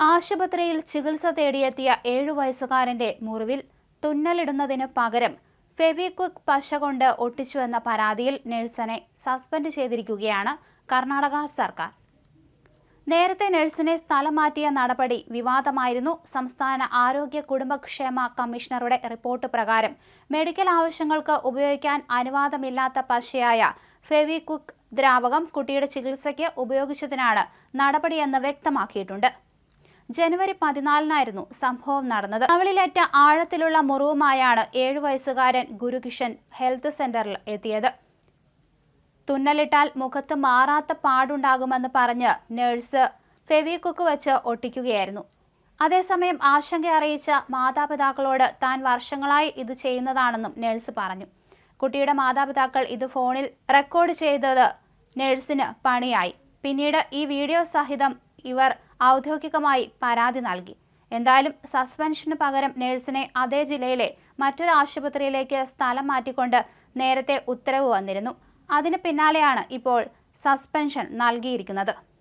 ആശുപത്രിയിൽ ചികിത്സ തേടിയെത്തിയ ഏഴു വയസ്സുകാരന്റെ മുറിവിൽ തുന്നലിടുന്നതിന് പകരം ഫെവിക്വിക് പശ കൊണ്ട് ഒട്ടിച്ചുവെന്ന പരാതിയിൽ നഴ്സിനെ സസ്പെൻഡ് ചെയ്തിരിക്കുകയാണ് കർണാടക സർക്കാർ. നേരത്തെ നഴ്സിനെ സ്ഥലം മാറ്റിയ നടപടി വിവാദമായിരുന്നു. സംസ്ഥാന ആരോഗ്യ കുടുംബക്ഷേമ കമ്മീഷണറുടെ റിപ്പോർട്ട് പ്രകാരം മെഡിക്കൽ ആവശ്യങ്ങൾക്ക് ഉപയോഗിക്കാൻ അനുവാദമില്ലാത്ത പശയായ ഫെവിക്വിക് ദ്രാവകം കുട്ടിയുടെ ചികിത്സയ്ക്ക് ഉപയോഗിച്ചതിനാണ് നടപടിയെന്ന് വ്യക്തമാക്കിയിട്ടുണ്ട്. ജനുവരി പതിനാലിനായിരുന്നു സംഭവം നടന്നത്. അവളിലേറ്റ ആഴത്തിലുള്ള മുറിവുമായാണ് ഏഴു വയസ്സുകാരൻ ഗുരുകിഷൻ ഹെൽത്ത് സെന്ററിൽ എത്തിയത്. തുന്നലിട്ടാൽ മുഖത്ത് മാറാത്ത പാടുണ്ടാകുമെന്ന് പറഞ്ഞ് നഴ്സ് ഫെവിക്കുക്ക് വെച്ച് ഒട്ടിക്കുകയായിരുന്നു. അതേസമയം ആശങ്ക അറിയിച്ച മാതാപിതാക്കളോട് താൻ വർഷങ്ങളായി ഇത് ചെയ്യുന്നതാണെന്നും നഴ്സ് പറഞ്ഞു. കുട്ടിയുടെ മാതാപിതാക്കൾ ഇത് ഫോണിൽ റെക്കോർഡ് ചെയ്തത് നഴ്സിന് പണിയായി. പിന്നീട് ഈ വീഡിയോ സഹിതം ഇവർ ഔദ്യോഗികമായി പരാതി നൽകി. എന്തായാലും സസ്പെൻഷന് പകരം നഴ്സിനെ അതേ ജില്ലയിലെ മറ്റൊരു ആശുപത്രിയിലേക്ക് സ്ഥലം മാറ്റിക്കൊണ്ട് നേരത്തെ ഉത്തരവ് വന്നിരുന്നു. അതിന് പിന്നാലെയാണ് ഇപ്പോൾ സസ്പെൻഷൻ നൽകിയിരിക്കുന്നത്.